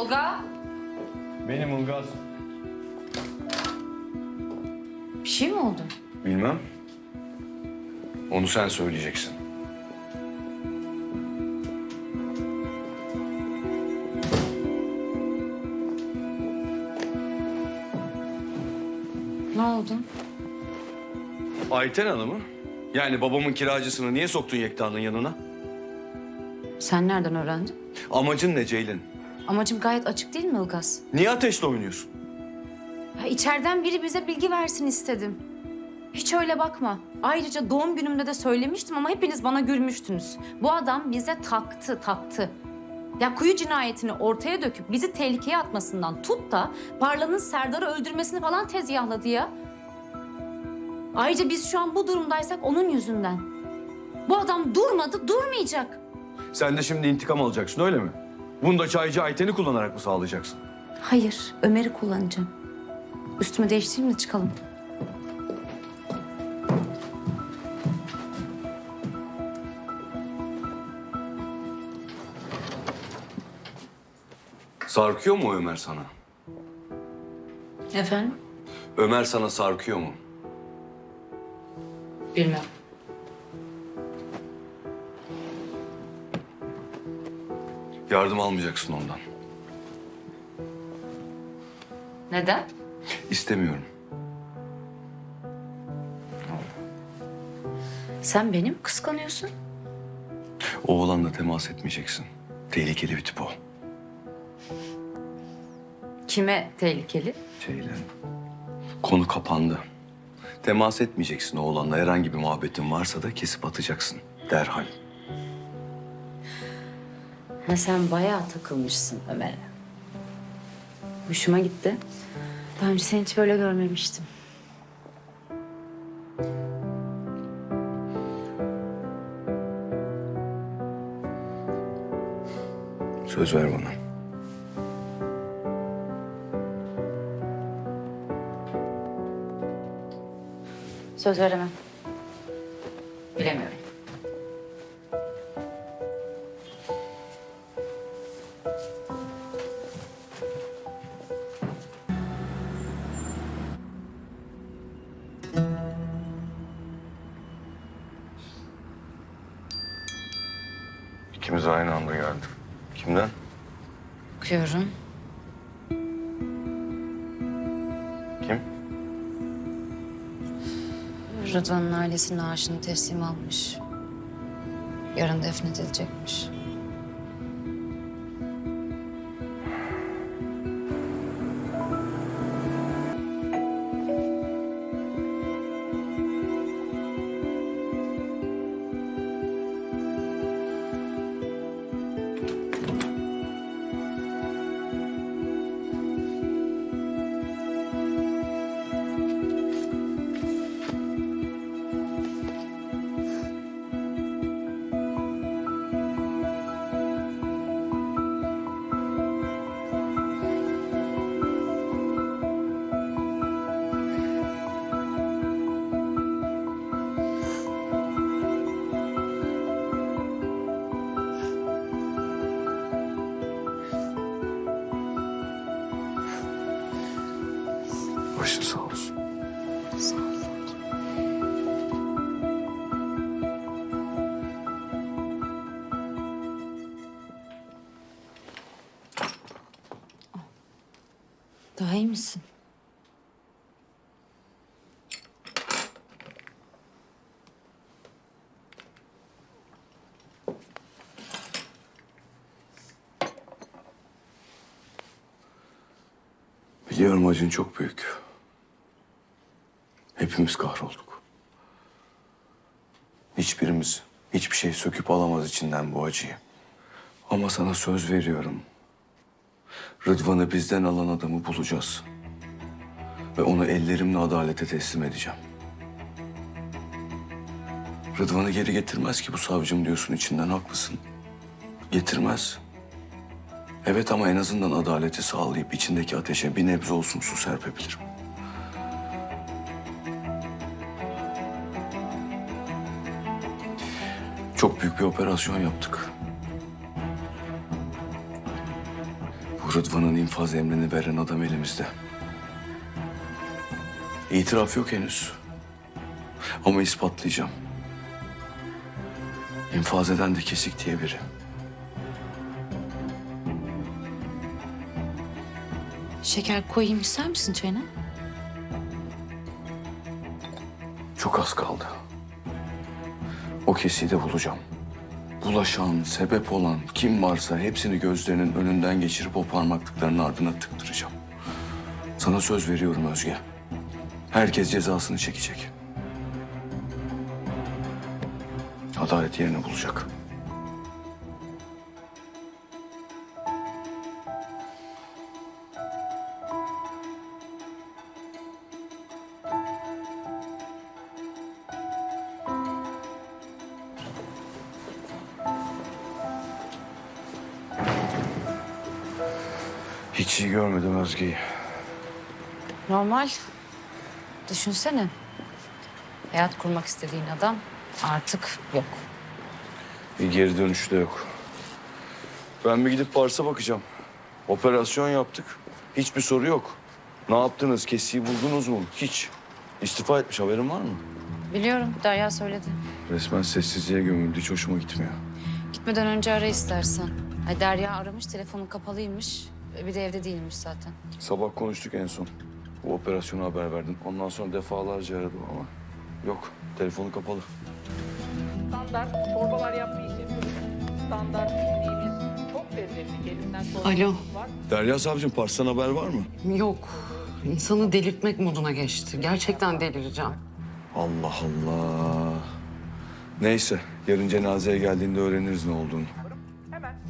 Tolga, Benim Ilgaz. bir şey mi oldu? Bilmem. Onu sen söyleyeceksin. Ne oldu? Ayten Hanım'ı, yani babamın kiracısını niye soktun Yekta'nın yanına? Sen nereden öğrendin? Amacın ne Ceylin? Amacım gayet açık değil mi Ilgaz? Niye ateşle oynuyorsun? Ya içeriden biri bize bilgi versin istedim. Hiç öyle bakma. Ayrıca doğum günümde de söylemiştim ama hepiniz bana gülmüştünüz. Bu adam bize taktı, taktı. Ya kuyu cinayetini ortaya döküp bizi tehlikeye atmasından tut da Parla'nın Serdar'ı öldürmesini falan tezgahladı ya. Ayrıca biz şu an bu durumdaysak onun yüzünden. Bu adam durmadı, durmayacak. Sen de şimdi intikam alacaksın öyle mi? Bunu da çaycı Ayten'i kullanarak mı sağlayacaksın? Hayır, Ömer'i kullanacağım. Üstümü değiştireyim de çıkalım. Sarkıyor mu Ömer sana? Efendim? Ömer sana sarkıyor mu? Bilmem. Yardım almayacaksın ondan. Neden? İstemiyorum. Sen beni mi kıskanıyorsun? O oğlanla temas etmeyeceksin. Tehlikeli bir tip o. Kime tehlikeli? Ceylan. Konu kapandı. Temas etmeyeceksin o oğlanla. Herhangi bir muhabbetin varsa da kesip atacaksın. Derhal. Ha sen bayağı takılmışsın Ömer'e. Hoşuma gitti. Daha önce seni hiç böyle görmemiştim. Söz ver bana. Söz veremem. Ailesinin naaşını teslim almış. Yarın defnedilecekmiş. Daha iyi misin? Biliyorum acın çok büyük. Hepimiz kahrolduk. Hiçbirimiz hiçbir şey söküp alamaz içinden bu acıyı. Ama sana söz veriyorum. Rıdvan'ı bizden alan adamı bulacağız. Ve onu ellerimle adalete teslim edeceğim. Rıdvan'ı geri getirmez ki bu savcım diyorsun içinden haklısın. Getirmez. Evet ama en azından adaleti sağlayıp içindeki ateşe bir nebze olsun su serpebilirim. Çok büyük bir operasyon yaptık. Bu Rıdvan'ın infaz emrini veren adam elimizde. İtiraf yok henüz. Ama ispatlayacağım. İnfaz eden de kesik diye biri. Şeker koyayım ister misin çayına? Çok az kaldı. O kesiyi de bulacağım. Bulaşan, sebep olan kim varsa hepsini gözlerinin önünden geçirip o parmaklıkların ardına tıktıracağım. Sana söz veriyorum Özge. Herkes cezasını çekecek. Adalet yerini bulacak. İyi görmedim Özge'yi. Normal. Düşünsene. Hayat kurmak istediğin adam artık yok. Bir geri dönüş de yok. Ben bir gidip Pars'a bakacağım. Operasyon yaptık. Hiçbir soru yok. Ne yaptınız? Kesiyi buldunuz mu? Hiç. İstifa etmiş. Haberin var mı? Biliyorum Derya söyledi. Resmen sessizliğe gömüldü. Hiç hoşuma gitmiyor. Gitmeden önce ara istersen. Ay Derya aramış telefonu kapalıymış. Bir de evde değilmiş zaten. Sabah konuştuk en son. Bu operasyonu haber verdin. Ondan sonra defalarca aradım ama yok. Telefonu kapalı. standart çorbalar yapmayı. Standart bildiğimiz çok lezzetli gelinden Alo. var. Derya savcım Pars'tan haber var mı? Yok. İnsanı delirtmek moduna geçti. Gerçekten delireceğim. Allah Allah. Neyse. Yarın cenazeye geldiğinde öğreniriz ne olduğunu.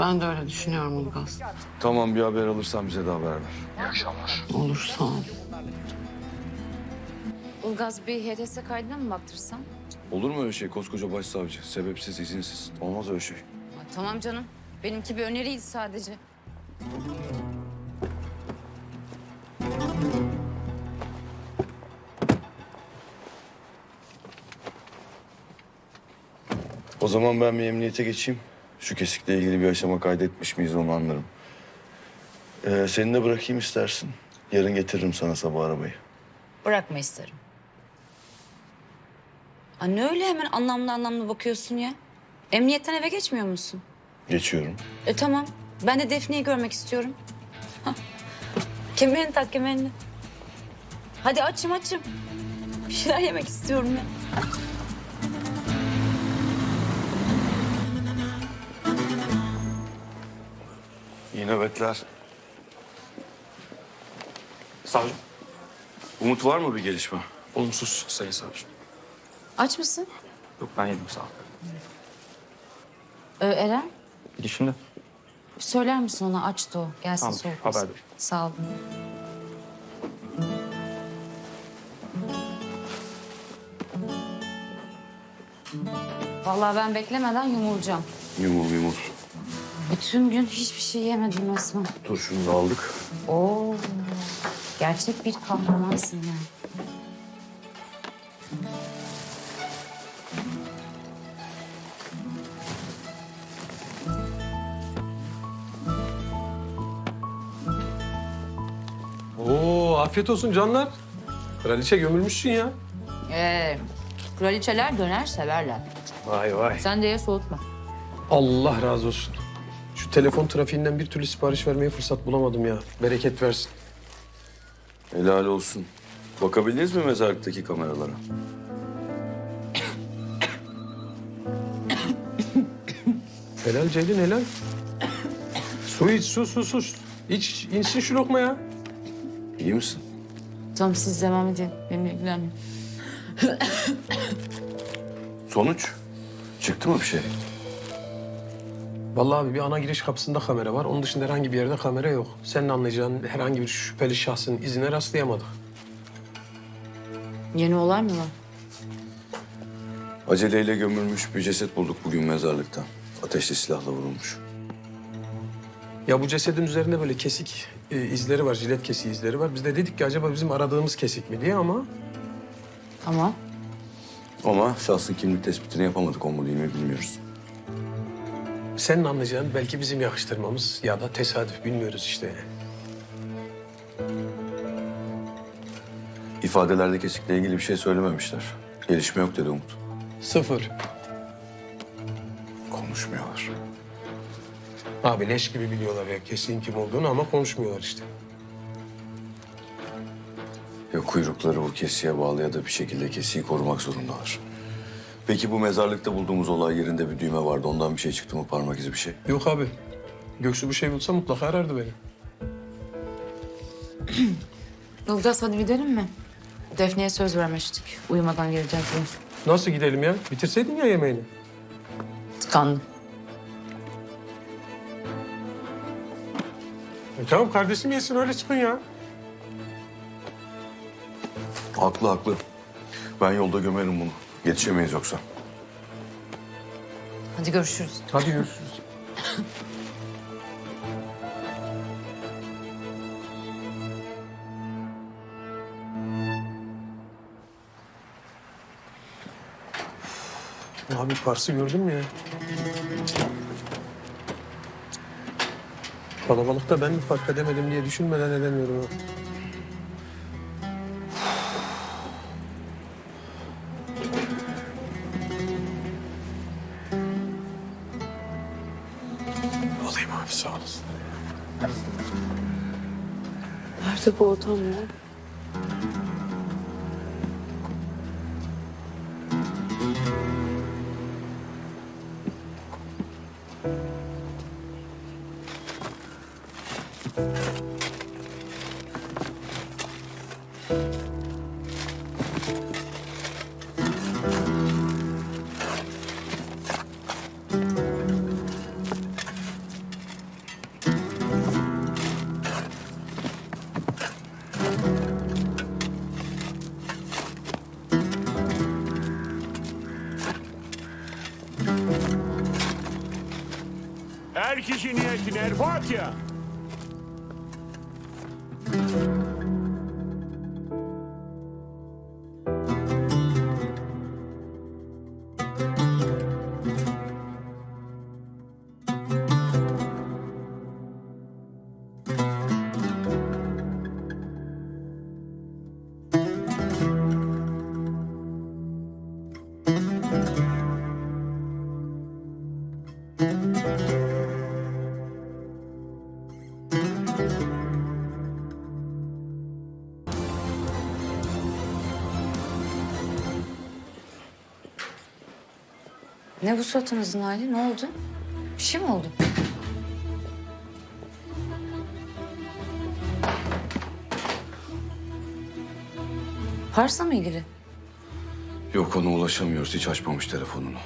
Ben de öyle düşünüyorum Ulgaz. Tamam bir haber alırsan bize de haber ver. Olur sağ ol. Ilgaz bir HTS kaydına mı baktırsan? Olur mu öyle şey koskoca başsavcı? Sebepsiz, izinsiz. Olmaz öyle şey. Ay, tamam canım. Benimki bir öneriydi sadece. O zaman ben bir emniyete geçeyim. Şu kesikle ilgili bir aşama kaydetmiş miyiz onu anlarım. Ee, seni de bırakayım istersin. Yarın getiririm sana sabah arabayı. Bırakma isterim. Anne öyle hemen anlamlı anlamlı bakıyorsun ya. Emniyetten eve geçmiyor musun? Geçiyorum. E tamam. Ben de Defne'yi görmek istiyorum. Kemerini tak kemerini. Hadi açım açım. Bir şeyler yemek istiyorum ya. Nöbetler. Savcım. Umut var mı bir gelişme? Olumsuz sayın savcım. Aç mısın? Yok ben yedim sağ ol. Ee, Eren Gidişimde. söyler misin ona açtı o. Gelsin Tamam, soğuk haber olsun. ver. Sağ ol. Vallahi ben beklemeden yumulacağım. Yumul yumul. Bütün gün hiçbir şey yemedim resmen. Turşunu da aldık. Oo, gerçek bir kahramansın yani. Oo afiyet olsun canlar. Kraliçe gömülmüşsün ya. Ee, kraliçeler döner severler. Vay vay. Sen de ye soğutma. Allah razı olsun. Şu telefon trafiğinden bir türlü sipariş vermeye fırsat bulamadım ya. Bereket versin. Helal olsun. Bakabildiniz mi mezarlıktaki kameralara? Helal Ceylin helal. su iç su su su. İç insin şu lokma ya. İyi misin? Tamam siz devam edin. Benimle ilgilenmeyin. Sonuç? Çıktı mı bir şey? Vallahi abi bir ana giriş kapısında kamera var. Onun dışında herhangi bir yerde kamera yok. Senin anlayacağın herhangi bir şüpheli şahsın izine rastlayamadık. Yeni olay mı var? Aceleyle gömülmüş bir ceset bulduk bugün mezarlıkta. Ateşli silahla vurulmuş. Ya bu cesedin üzerinde böyle kesik e, izleri var, jilet kesiği izleri var. Biz de dedik ki acaba bizim aradığımız kesik mi diye ama Ama Ama şahsın kimlik tespitini yapamadık. O mu değil mi bilmiyoruz. Senin anlayacağın belki bizim yakıştırmamız ya da tesadüf bilmiyoruz işte. İfadelerde kesikle ilgili bir şey söylememişler. Gelişme yok dedi Umut. Sıfır. Konuşmuyorlar. Abi leş gibi biliyorlar ya kesin kim olduğunu ama konuşmuyorlar işte. Ya kuyrukları bu kesiye bağlı ya da bir şekilde kesiyi korumak zorundalar. Peki bu mezarlıkta bulduğumuz olay yerinde bir düğme vardı. Ondan bir şey çıktı mı parmak izi bir şey? Yok abi. Göksu bir şey bulsa mutlaka arardı beni. Yolacağız hadi gidelim mi? Defne'ye söz vermiştik. Uyumadan geleceğiz diye. Nasıl gidelim ya? Bitirseydin ya yemeğini. Tıkandım. E tamam kardeşim yesin öyle çıkın ya. Haklı haklı. Ben yolda gömerim bunu. Yetişemeyiz yoksa. Hadi görüşürüz. Hadi görüşürüz. Abi Pars'ı gördün mü ya? Kalabalıkta ben mi fark edemedim diye düşünmeden edemiyorum. ha. Alayım abi sağ olasın. Nerede bu adam ya? Витя! Ne bu suratınızın hali? Ne oldu? Bir şey mi oldu? Pars'la mı ilgili? Yok ona ulaşamıyoruz. Hiç açmamış telefonunu.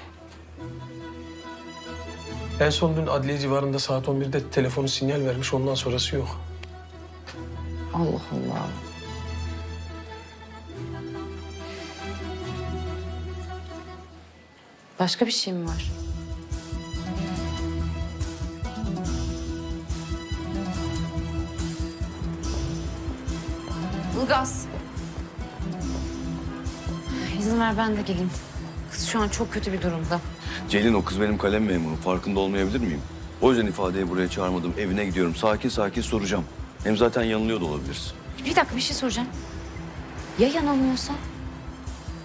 En son dün adliye civarında saat 11'de telefonu sinyal vermiş ondan sonrası yok. Allah Allah. Başka bir şey mi var? Ilgaz. İzin ver ben de geleyim. Kız şu an çok kötü bir durumda. Celin o kız benim kalem memurum. Farkında olmayabilir miyim? O yüzden ifadeyi buraya çağırmadım. Evine gidiyorum. Sakin sakin soracağım. Hem zaten yanılıyor da olabiliriz. Bir dakika bir şey soracağım. Ya yanılmıyorsa?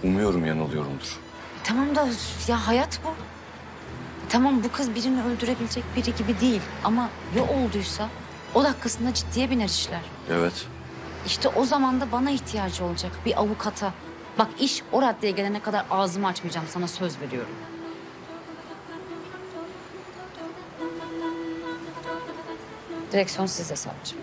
Umuyorum yanılıyorumdur. Tamam da ya hayat bu. Tamam bu kız birini öldürebilecek biri gibi değil. Ama ya olduysa o dakikasında ciddiye biner işler. Evet. İşte o zaman da bana ihtiyacı olacak bir avukata. Bak iş o raddeye gelene kadar ağzımı açmayacağım sana söz veriyorum. Direksiyon sizde savcım.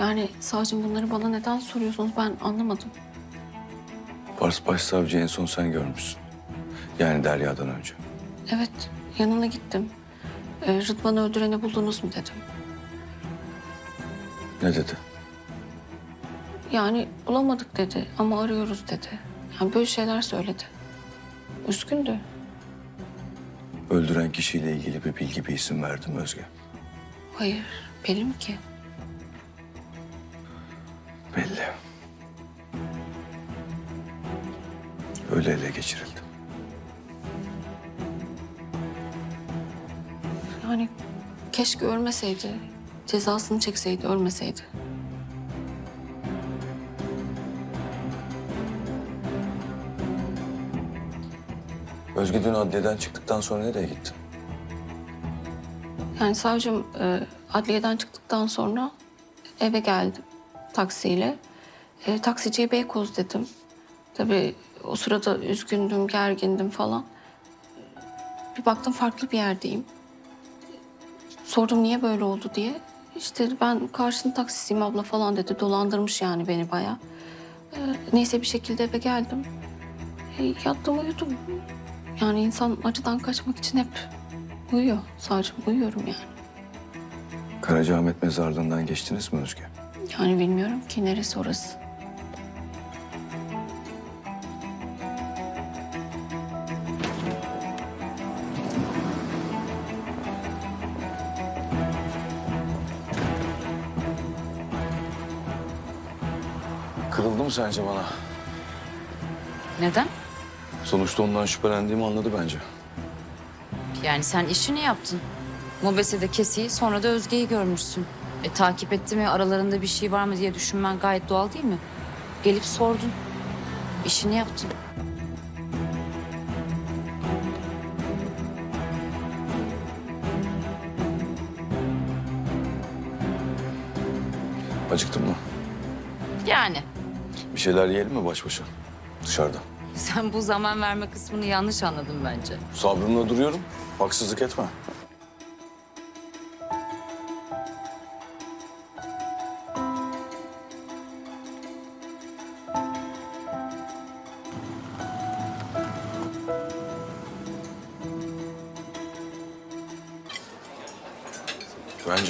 Yani savcım bunları bana neden soruyorsunuz ben anlamadım. Pars Başsavcı en son sen görmüşsün. Yani Derya'dan önce. Evet yanına gittim. Ee, Rıdvan'ı öldüreni buldunuz mu dedim. Ne dedi? Yani bulamadık dedi ama arıyoruz dedi. Yani böyle şeyler söyledi. Üzgündü. Öldüren kişiyle ilgili bir bilgi, bir isim verdim Özge. Hayır belli mi ki? Belli. öyle ele geçirildi. Yani keşke ölmeseydi. Cezasını çekseydi, ölmeseydi. Özge dün adliyeden çıktıktan sonra nereye gitti? Yani savcım e, adliyeden çıktıktan sonra eve geldim taksiyle. E, taksiciye Beykoz dedim. Tabii o sırada üzgündüm, gergindim falan. Bir baktım farklı bir yerdeyim. Sordum niye böyle oldu diye. İşte ben karşının taksisiyim abla falan dedi. Dolandırmış yani beni bayağı. E, neyse bir şekilde eve geldim. E, yattım uyudum. Yani insan acıdan kaçmak için hep uyuyor. Savcım uyuyorum yani. Karacaahmet mezarlığından geçtiniz mi Özge? Yani bilmiyorum ki neresi orası. Kırıldı mı sence bana? Neden? Sonuçta ondan şüphelendiğimi anladı bence. Yani sen işini yaptın. Mobese'de Kesi'yi sonra da Özge'yi görmüşsün. E, takip etti mi aralarında bir şey var mı diye düşünmen gayet doğal değil mi? Gelip sordun. İşini yaptın. Acıktın mı? Yani Bir şeyler yiyelim mi baş başa? Dışarıda. sen bu zaman verme kısmını yanlış anladın bence. Sabrımla duruyorum. Haksızlık etme.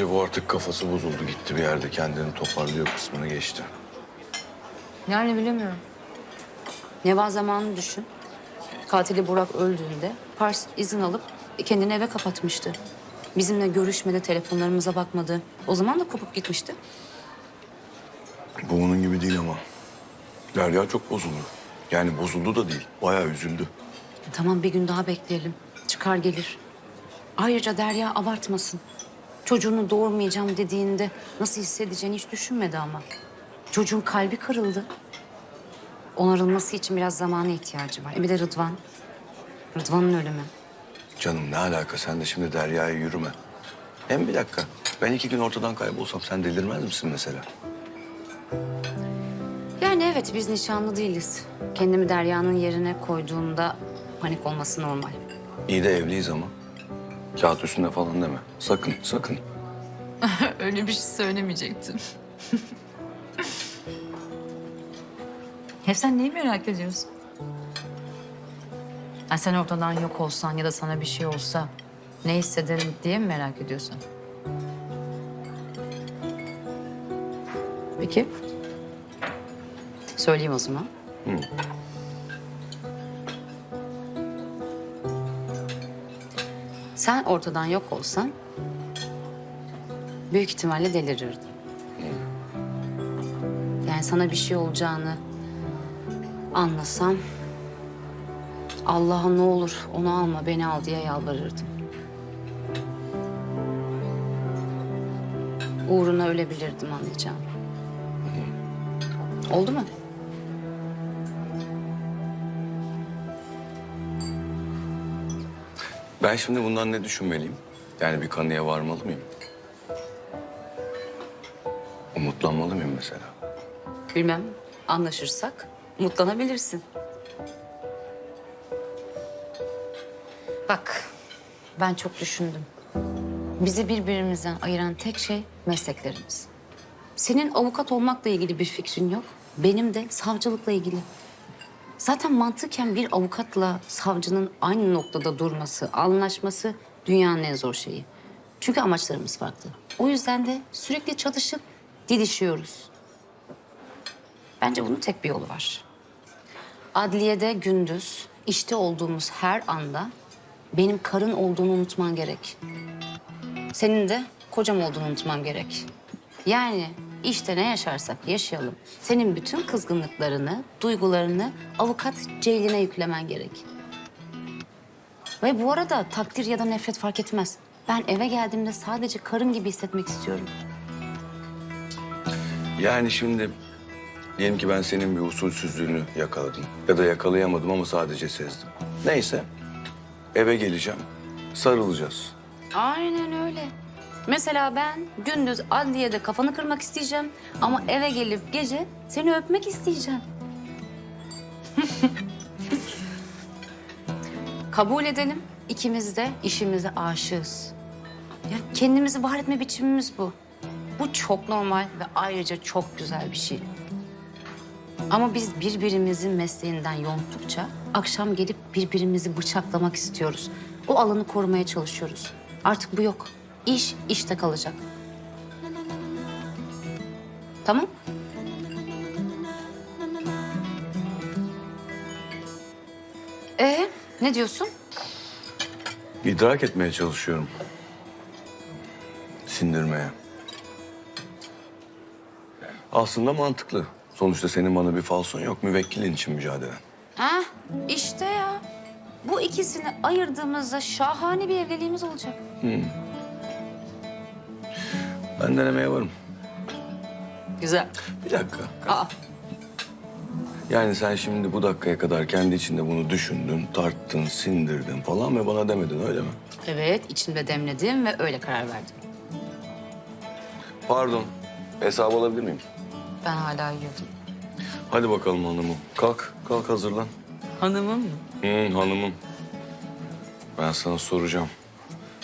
Bence bu artık kafası bozuldu. Gitti bir yerde kendini toparlıyor kısmını geçti. Yani bilemiyorum. Neva zamanını düşün. Katili Burak öldüğünde Pars izin alıp kendini eve kapatmıştı. Bizimle görüşmedi, telefonlarımıza bakmadı. O zaman da kopup gitmişti. Bu onun gibi değil ama. Derya çok bozuldu. Yani bozuldu da değil. Bayağı üzüldü. Tamam bir gün daha bekleyelim. Çıkar gelir. Ayrıca Derya abartmasın. Çocuğunu doğurmayacağım dediğinde nasıl hissedeceğini hiç düşünmedi ama. Çocuğun kalbi kırıldı. Onarılması için biraz zamana ihtiyacı var. E bir de Rıdvan. Rıdvan'ın ölümü. Canım ne alaka? Sen de şimdi Derya'ya yürüme. Hem bir dakika. Ben iki gün ortadan kaybolsam sen delirmez misin mesela? Yani evet biz nişanlı değiliz. Kendimi Derya'nın yerine koyduğumda panik olması normal. İyi de evliyiz ama. Kağıt üstünde falan deme. Sakın, sakın. Öyle bir şey söylemeyecektim. Hep sen neyi merak ediyorsun? Ha, sen ortadan yok olsan ya da sana bir şey olsa ne hissederim diye mi merak ediyorsun? Peki. Söyleyeyim o zaman. Sen ortadan yok olsan büyük ihtimalle delirirdim. Yani sana bir şey olacağını anlasam Allah'a ne olur onu alma beni al diye yalvarırdım. Uğruna ölebilirdim anlayacağım. Oldu mu? Ben şimdi bundan ne düşünmeliyim? Yani bir kanıya varmalı mıyım? Umutlanmalı mıyım mesela? Bilmem. Anlaşırsak mutlanabilirsin. Bak, ben çok düşündüm. Bizi birbirimizden ayıran tek şey mesleklerimiz. Senin avukat olmakla ilgili bir fikrin yok. Benim de savcılıkla ilgili. Zaten mantıken bir avukatla savcının aynı noktada durması, anlaşması dünyanın en zor şeyi. Çünkü amaçlarımız farklı. O yüzden de sürekli çatışıp didişiyoruz. Bence bunun tek bir yolu var. Adliyede gündüz, işte olduğumuz her anda benim karın olduğunu unutman gerek. Senin de kocam olduğunu unutman gerek. Yani İşte ne yaşarsak yaşayalım. Senin bütün kızgınlıklarını, duygularını avukat Ceylin'e yüklemen gerek. Ve bu arada takdir ya da nefret fark etmez. Ben eve geldiğimde sadece karın gibi hissetmek istiyorum. Yani şimdi diyelim ki ben senin bir usulsüzlüğünü yakaladım. Ya da yakalayamadım ama sadece sezdim. Neyse eve geleceğim. Sarılacağız. Aynen öyle. Mesela ben gündüz adliyede kafanı kırmak isteyeceğim ama eve gelip gece seni öpmek isteyeceğim. Kabul edelim. İkimiz de işimize aşığız. Ya kendimizi var etme biçimimiz bu. Bu çok normal ve ayrıca çok güzel bir şey. Ama biz birbirimizin mesleğinden yonttukça akşam gelip birbirimizi bıçaklamak istiyoruz. O alanı korumaya çalışıyoruz. Artık bu yok. İş işte kalacak. Tamam? Ee, ne diyorsun? İdrak etmeye çalışıyorum. Sindirmeye. Aslında mantıklı. Sonuçta senin bana bir falson yok. Müvekkilin için mücadele. Ha, işte ya. Bu ikisini ayırdığımızda şahane bir evliliğimiz olacak. Ben denemeye varım. Güzel. Bir dakika. Aa, Yani sen şimdi bu dakikaya kadar kendi içinde bunu düşündün, tarttın, sindirdin falan ve bana demedin öyle mi? evet, içimde demledim ve öyle karar verdim. Pardon. Hesabı alabilir miyim? Ben hala yiyordum. Hadi bakalım hanımım. Kalk, kalk hazırlan. Hanımım mı? Hı, hanımım. Ben sana soracağım.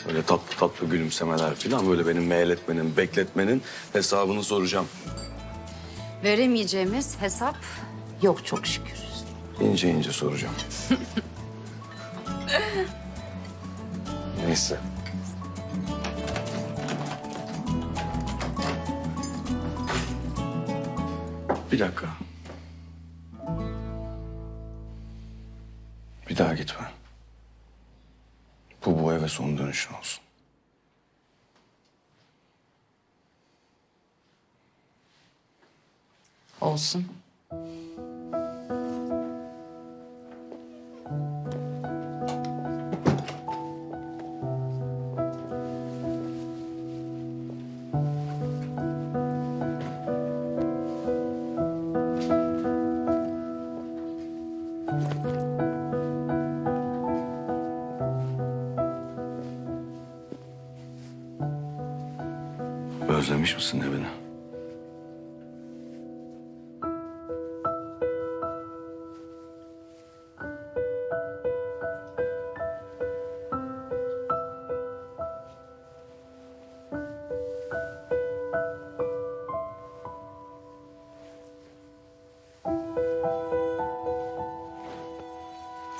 Öyle tatlı tatlı gülümsemeler falan böyle benim meyletmenin, bekletmenin hesabını soracağım. Veremeyeceğimiz hesap yok çok şükür. İnce ince soracağım. Neyse. Bir dakika. Bir daha gitme. Bu bu eve son dönüşün olsun. Olsun. Özlemiş misin evini?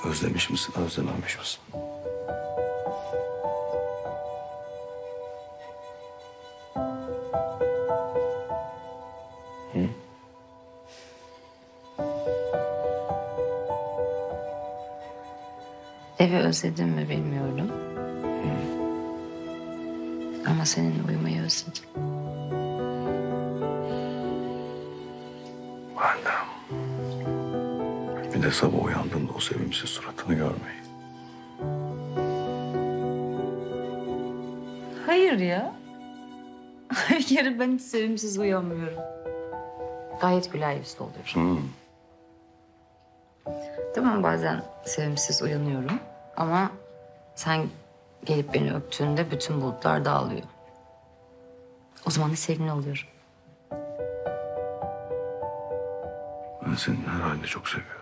Özlemiş misin, özlememiş misin? Evi özledim mi bilmiyorum. Ama seninle uyumayı özledim. Ben de. Bir de sabah uyandığımda o sevimsiz suratını görmeyi. Hayır ya. Bir kere ben hiç sevimsiz uyanmıyorum. Gayet güler yüzlü oluyorum. Hı. Tamam bazen sevimsiz uyanıyorum ama sen gelip beni öptüğünde bütün bulutlar dağılıyor. O zaman da sevimli oluyorum. Ben seni herhalde çok seviyorum.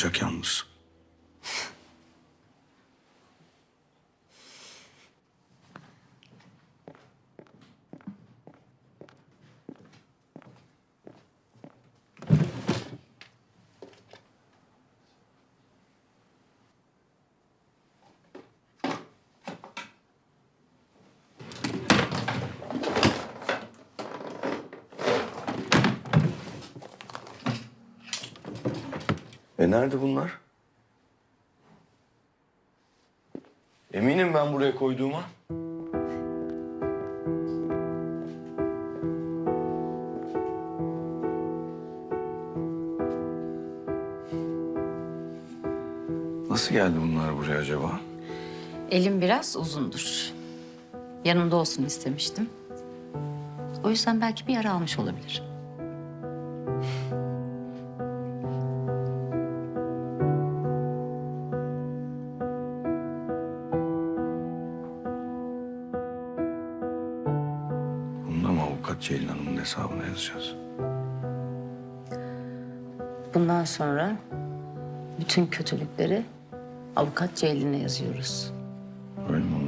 Takılacak yalnız. E nerede bunlar? Eminim ben buraya koyduğuma. Nasıl geldi bunlar buraya acaba? Elim biraz uzundur. Yanımda olsun istemiştim. O yüzden belki bir yara almış olabilir. Avukat Ceylin Hanım'ın hesabına yazacağız? Bundan sonra bütün kötülükleri avukat Ceylin'e yazıyoruz. Öyle mi?